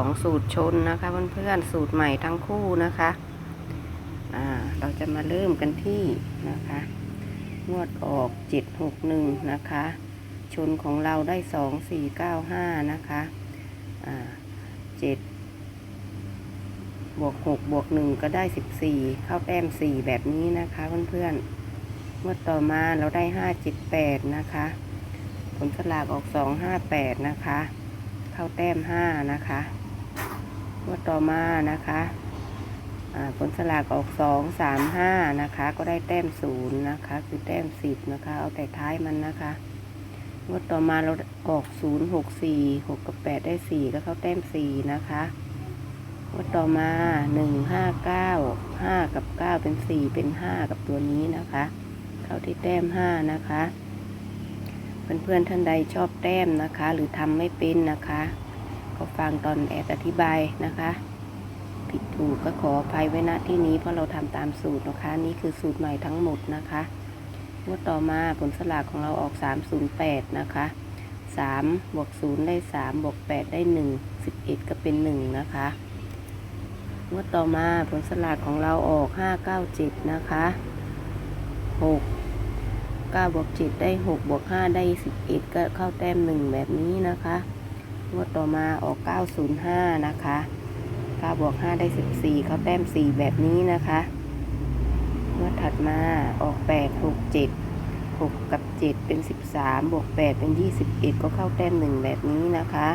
องสูตรชนนะคะเพื่อนๆสูตรใหม่ทั้งคู่นะคะอ่าเราจะมาเริ่มกันที่นะคะงวดออกเจ็ดหกหนึ่งนะคะ ชนของเราได้สองสี่เก้าห้านะคะอ่าเจ็ดบวกหกบวกหนึ่งก็ได้สิบสี่เข้าแต้มสี่แบบนี้นะคะเพื่อนๆงวดต่อมาเราได้ห้าเจ็ดแปดนะคะ ผลสลากออกสองห้าแปดนะคะ เข้าแต้มห้านะคะ งวดต่อมานะคะผลสลากออกสองสามห้านะคะ ก็ได้แต้มศูนย์นะคะ คือแต้มสิบนะคะ เอาแต่ท้ายมันนะคะงวดต่อมาเราออกศูนย์หกสี่หกกับแปดได้สี่ก็เขาแต้มสี่นะคะงวดต่อมาหนึ่งห้าเก้าห้ากับเก้าเป็นสี่เป็นห้ากับตัวนี้นะคะ เข้าที่แต้มห้านะคะ เพื่อนๆท่านใดชอบแต้มนะคะ หรือทำไม่เป็นนะคะ ก็ฟังตอนแอดอธิบายนะคะ ผิดถูกก็ขออภัยไว้ณที่นี้เพราะเราทำตามสูตรนะคะ นี่คือสูตรใหม่ทั้งหมดนะคะงวดต่อมาผลสลากของเราออก 308 นะคะ3บวก0ได้ 3 บวก 8 ได้ 1 11 ก็เป็น 1 นะคะงวดต่อมาผลสลากของเราออก 597 นะคะ 6 9บวก7ได้ 6 บวก 5 ได้ 11 ก็เข้าแต้ม 1 แบบนี้นะคะ งวดต่อมาออก 905 นะคะ9บวก5ได้ 14 เข้าแต้ม 4 แบบนี้นะคะงวดถัดมาออก 8 6 7 6 กับ 7 เป็น 13 บวก 8 เป็น 21 ก็เข้าแต้ม 1 แบบนี้นะคะ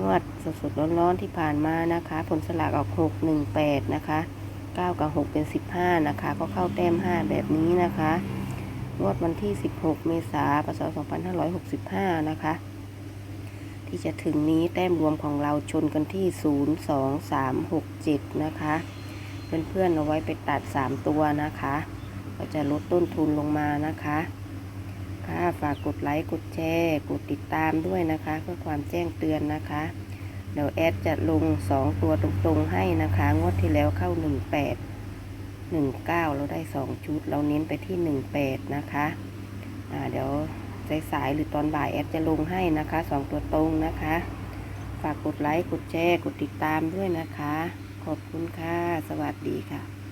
งวดสดๆร้อนๆที่ผ่านมานะคะ ผลสลากออก 6 1 8 นะคะ 9 กับ 6 เป็น 15 นะคะ ก็เข้าแต้ม 5 แบบนี้นะคะงวดวันที่ 16 เมษายนพศ2565 นะคะ ที่จะถึงนี้แต้มรวมของเราชนกันที่ 0 2 3 6 7 นะคะ เพื่อนๆเอาไว้ไปตัด 3 ตัวนะคะ ก็จะลดต้นทุนลงมานะคะ ค่ะฝากกดไลค์กดแชร์ กดติดตามด้วยนะคะ เพื่อความแจ้งเตือนนะคะ เดี๋ยวแอดจะลง 2 ตัวตรงๆให้นะคะ งวดที่แล้วเข้า 18หนึ่งเราได้สองชุด เราเน้นไปที่หนึ่งแปดนะคะ อ่าเดี๋ยว สายๆหรือตอนบ่ายแอดจะลงให้นะคะสองตัวตรงนะคะ ฝากกดไลค์กดแชร์กดติดตามด้วยนะคะ ขอบคุณค่ะ สวัสดีค่ะ